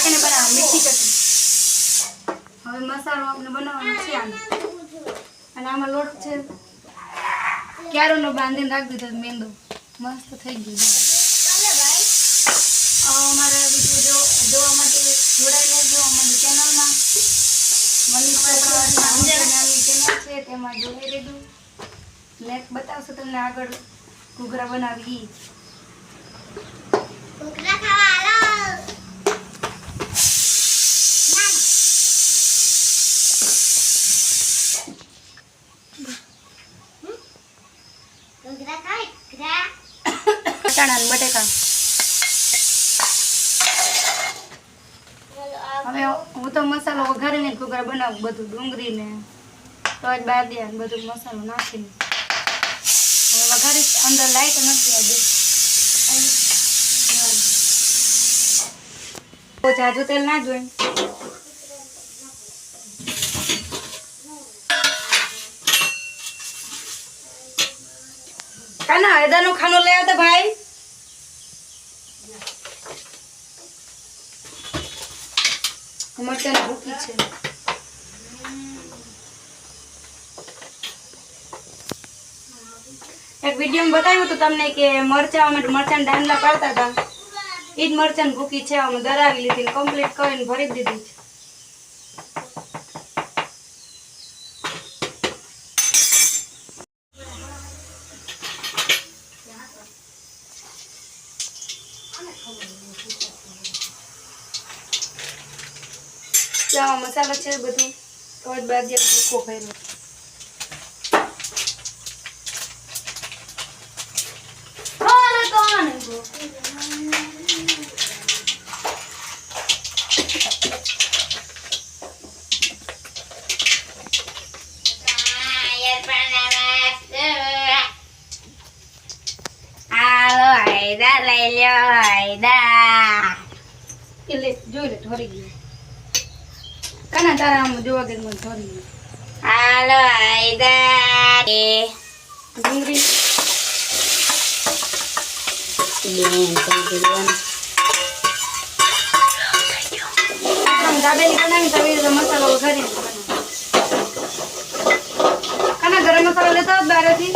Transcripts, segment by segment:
ચટણી બનાવવા મીઠી ચટણી. હવે મસાલો આપણે બનાવવાનો છે આનો. અને આમાં લોટ છે. ક્યારોનો બાંધીને રાખી દીધો મેંદો. મસ્ત થઈ ગયું અમારા વીડિયો જોવા માટે જોડાઈ લેજો અમારી ચેનલમાં. મનીષ ચેનલ છે, તેમાં જોડાઈ રહેજો નેક્સ્ટ બતાવશો તમને આગળ. ઘૂઘરા બનાવી ઈ. વટાણા બટેકા. હવે હું તો મસાલો વઘારીને ઘૂઘરા બનાવું બધું ડુંગળી ને તજ બાદિયા બધું મસાલો નાખીને. હવે વઘારી અંદર લાઈટ નથી બહુ જાજુ તેલ ના જોઈએ કાના, હૈદાનું ખાનું લઈ આવતા ભાઈ? મરચાની ભૂકી છે. એક વીડિયો બતાવ્યું હતું તમને કે મરચા અમે મરચાં ડાંડલા પાડતા હતા. એ જ મરચાં ભૂકી છે, અમે દરાવી લીધી કમ્પ્લીટ કરીને ભરી દીધી છે. ચાલો મસાલો છે બધું તો જ બાદ ભૂકો કર્યો અરે કોણ હાલો હાયદા લઈ લ્યો હાયદા એટલે જોઈ લે ઢોરી ગયો કાના તારા આમ જોવા કે મને ગયો હાલો હાયદા એ. ડુંગળી. દાબેલી બનાવી તો રીતે મસાલો વઘારી કાના ગરમ મસાલો લેતા આવ બહારેથી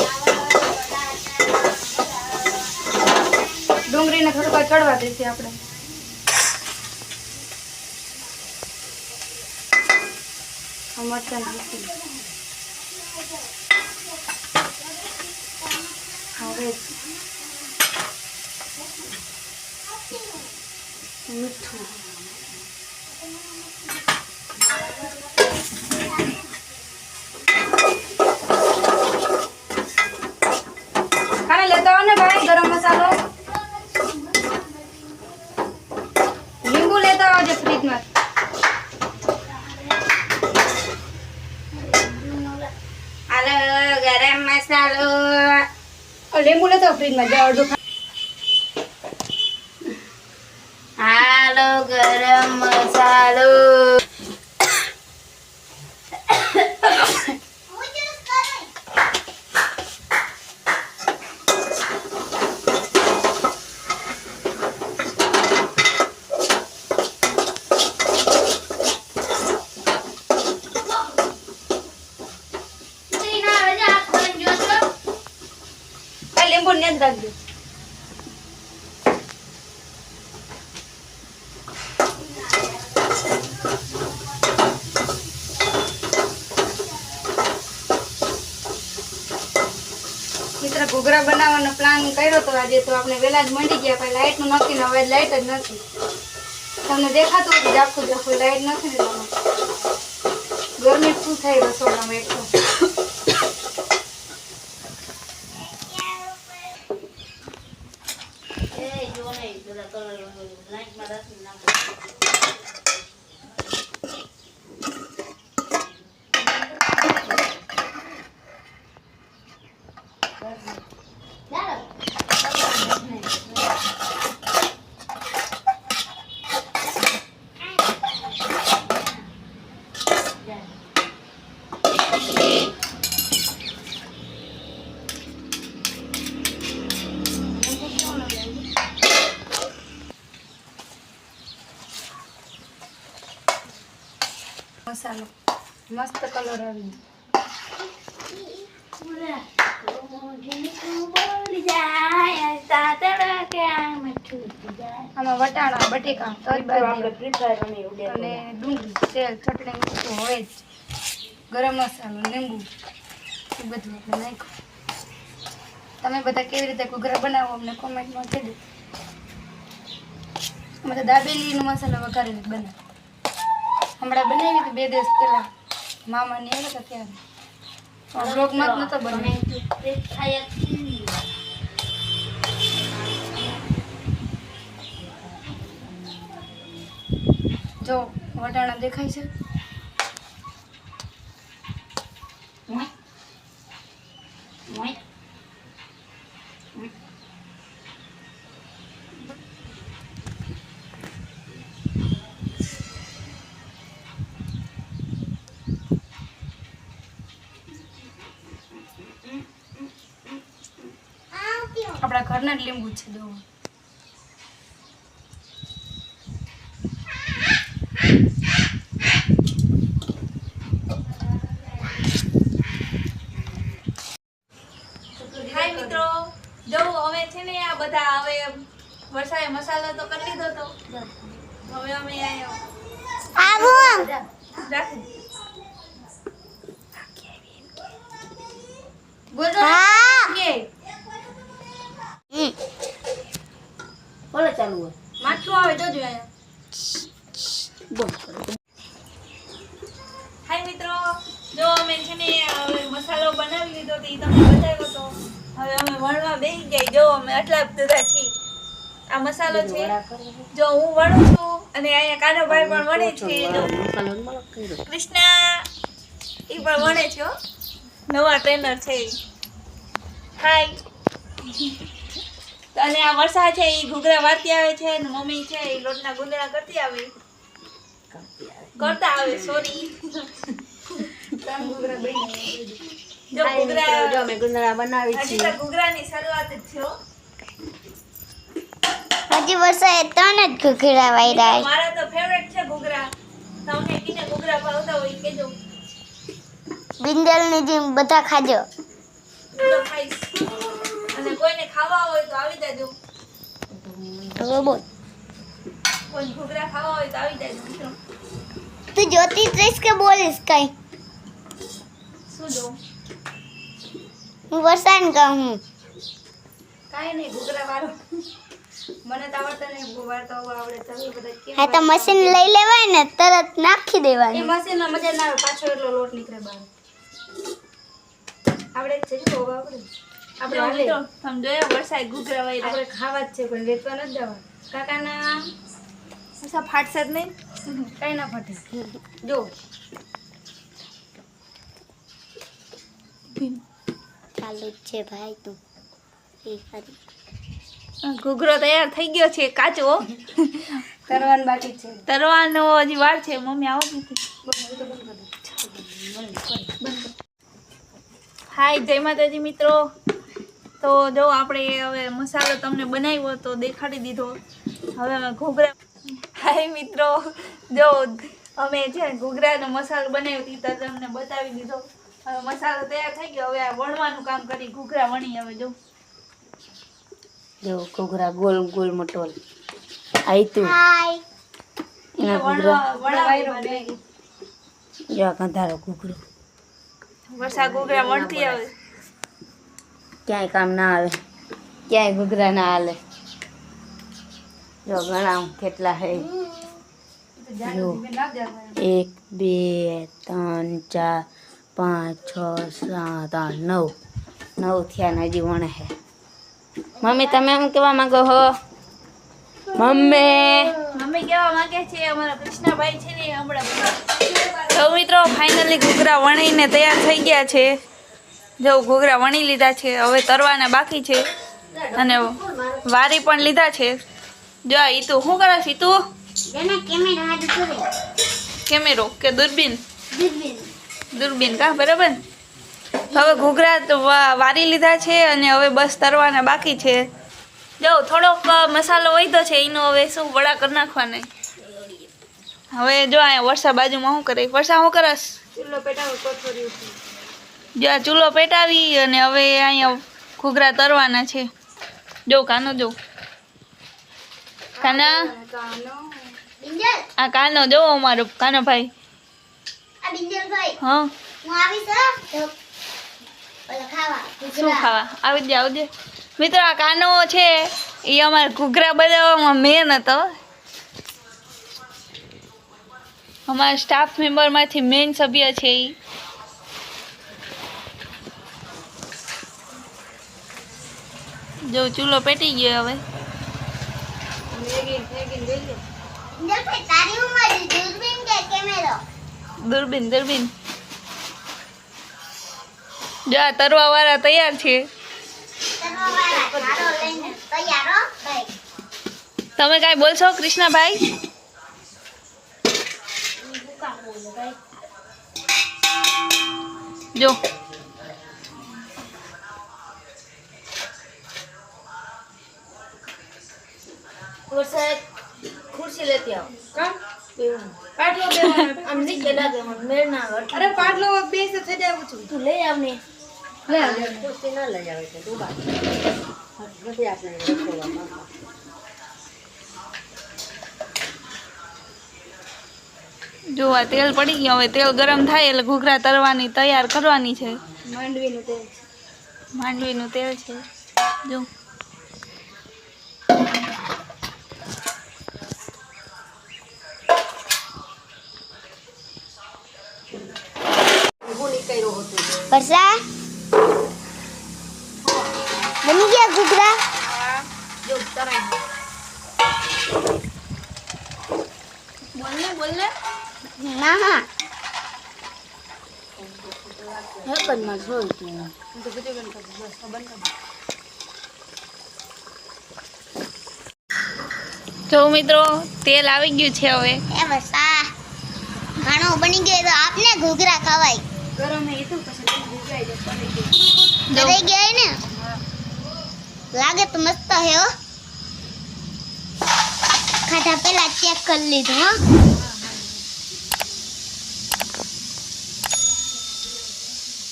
ડુંગળીને થોડુંક ચડવા દઈશું આપણે. આ મરચાં ભૂકી હવે મીઠું કાને લેતા આવો ને ભાઈ ગરમ મસાલો લીંબુ લેતા આવજો ફ્રીજમાં હાલો ગરમ મસાલો લીંબુ તો ફ્રીજમાં જે અડધું હાલો ગરમ મસાલો આ લીંબુ ને જ રાખજો. મિત્ર, ઘૂઘરા બનાવવાનો પ્લાન કર્યો તો આજે તો આપણે વહેલા જ મંડી ગયા પણ લાઇટનું નક્કી ને હવે લાઇટ જ નથી. તમને દેખાતું હતું આખું આખું લાઇટ નથી ને એટલા ગરમી શું થાય રસોડામાં એક રસ નાખો આમાં વટાણા બટેકા અને ડુંગળી તેલ ચટણી મીઠું હોય જ. ગરમ મસાલો લીંબુ એ બધું આપણે તમે બધા કેવી રીતે ઘૂઘરા બનાવો અમને કોમેન્ટમાં કહેજો. અમે તો દાબેલીનો મસાલો વઘારીને બનાવે હમણાં બનાવી હતી બે દિવસ પહેલાં. મામાની આવ્યા હતા ત્યારે. બ્લોગમાં જ નહોતો બનાવ્યો જો વટાણા દેખાય છે? આપણા ઘરના જ લીંબુ છે જો હાય મિત્રો. છે ને આ બધા હવે વરસાદે મસાલો તો કરી લીધો તો. હવે અમે અહીંયા રાખી બોલો કે? બોલો ચાલુ હોય. આવે જોજો અહીંયા હાય. મિત્રો. જો અમે છે ને મસાલો બનાવી લીધો તો એ તમને બતાવ્યો તો. હવે અમે વણવા બેસી ગયા. જો અમે આટલા બધા છીએ. આ મસાલો છે. જો હું વણું છું અને અહીંયા કાનાભાઈ પણ વણે છે. જો કૃષ્ણા એ પણ વણે છે. નવા ટ્રેનર છે હાય અને આ વર્ષા છે એ ઘૂઘરા વારતી આવે છે અને મમ્મી છે એ લોટના ગુંદડા કરતી આવે. કરતા આવે સોરી જો ઘૂઘરા અમે ગુંદરા બનાવી હજી તો ઘૂઘરાની શરૂઆત જ છે હો. હજી વર્ષે ત્રણ જ ઘૂઘરા વાયરા મારા તો ફેવરેટ છે ઘૂઘરા. તમને કીને ઘૂઘરા ભાવતા હોય કેજો બિંદલની જેમ બધા ખાજો. ખાઈશ. કોઈને ખાવા હોય તો આવી જાજો. રોબોટ કોઈ ઘૂઘરા ખાવા હોય તો આવી જાજો મિત્રો તું જોતી જ રહીશ કે બોલીશ કઈ? શું જો હું વરસાદ કહું કાંઈ નહીં ઘૂઘરા વાળો. મને તો આવડતા નહીં વાળતા આવડે તમે બધા કેમ હા તો મશીન લઈ લેવાય ને તરત નાખી એ દેવાનું મશીનમાં મજા ના આવે પાછો એટલો લોટ નીકળે બહાર. આપણે જ છે જો હવે આપણે વરસાદ આપણે ખાવા જ છે પણ વેચવા નથી જવા કાકાના અચ્છા ફાટશે જ નહીં? કઈ ના ફટે. જો. ચાલુ છે ભાઈ તું. એ ઘૂઘરો તૈયાર થઈ ગયો છે કાચો. તરવાનું બાકી છે. તરવાનો હજી વાર છે મમ્મી આવો તો હાય જય માતાજી મિત્રો. તો જો આપણે હવે મસાલો તમને બનાવ્યો તો દેખાડી દીધો. હવે ઘોઘરા હાય મિત્રો જો અમે છે ઘોઘરાનો મસાલો બનાવ્યો હતી તો તમને બતાવી દીધો. હવે મસાલો તૈયાર થઈ ગયો હવે આ વણવાનું કામ કરી ઘૂઘરા વણી હવે જો. જો ઘૂઘરા ગોલ ગોલ મટોલ. આઈતું એના ઘૂઘરા. જો આ ઘૂઘરો. વરસાદ ઘૂઘરા વણતી આવે. ક્યાંય કામ ના આવે ક્યાંય ઘૂઘરા ના હાલે. જો ઘણા કેટલા હે. જો એક બે ત્રણ ચાર પાંચ છ સાત આઠ નવ. નવ થયા ને હજી વણે હે. મમ્મી તમે એમ કેવા માંગો હો? મમ્મી. મમ્મી કેવા માંગે છે? અમારા કૃષ્ણાભાઈ છે ને હમણાં તો મિત્રો ફાઇનલી ઘૂઘરા વણીને તૈયાર થઈ ગયા છે. જો ઘૂઘરા વણી લીધા છે હવે તરવાના બાકી છે અને વારી પણ લીધા છે. જો ઈ તું શું કરે છે જેને કેમેરા હાથ કરે કેમેરો કે દૂરબીન? દૂરબીન. દૂરબીન કા બરાબર? હવે ઘૂઘરા તો વા- વારી લીધા છે અને હવે બસ તરવાના બાકી છે. જો થોડોક મસાલો વધ્યો છે એનો હવે શું વડા કરી નાખવાના. હવે જો અહીંયા વર્ષા બાજુમાં શું કરે? વર્ષા શું કરસ? પેટાવો કોથળી ઉઠી જો આ ચૂલો પેટાવી અને હવે અહીંયા ઘૂઘરા તરવાના છે. જો કાનો જો. કાના? આ કાનો જો અમારો કાનો ભાઈ. હા. શું ખાવા? આવી જાય આવજે મિત્રો આ કાનો છે એ અમારે ઘૂઘરા બનાવવામાં મેન હતો. અમારા સ્ટાફ મેમ્બરમાંથી મેન સભ્ય છે એ જો ચૂલો પેટી ગયો હવે. દૂરબીન દૂરબીન. જો તરવા વાળા તૈયાર છે. તમે કાંઈ બોલશો કૃષ્ણભાઈ? જો. વરસાદ ખુરશી લેતી આવો. કા? પાટલો બેવાનો આમ નીચે લાગે મને મેળ ના આવે. અરે પાટલો બેસ થઈ જાય છું તું લઈ આવને. લે આવજે. ખુરશી ના લઈ આવે છે તું બાદ નથી આપણે જો આ તેલ પડી ગયું. હવે તેલ ગરમ થાય એટલે ઘૂઘરા તરવાની તૈયાર કરવાની છે. માંડવીનું તેલ. માંડવીનું તેલ છે. જો હું નીકળ્યો હતો બની ગયા ઘૂઘરા જો તરાઈ બોલને બોલને ના હા હે જ માં જોઈ તું તો બીજું બેન કરજો બસ તો બંધ કરી જો મિત્રો તેલ આવી ગયું છે હવે એ વર્ષા ખાણો બની ગયો તો આપને ઘૂઘરા ખવાય ગરમ એ તો પડી ગયું ને? લાગે તો મસ્ત હે હો. ખાધા પેલા ચેક કરી લીધું હો.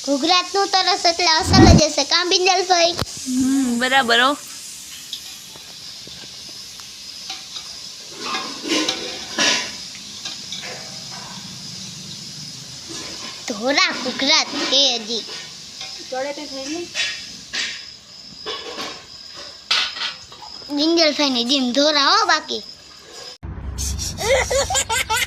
ગુજરાતનું તરસ એટલે અસલ જ હશે. કામ બિંદલ ભાઈ બરાબર હો. ધોરા. ગુજરાત એ હજી. ચડે તે થઈ ને બિંજલ ભાઈ ની જીમ ધોરા હો બાકી.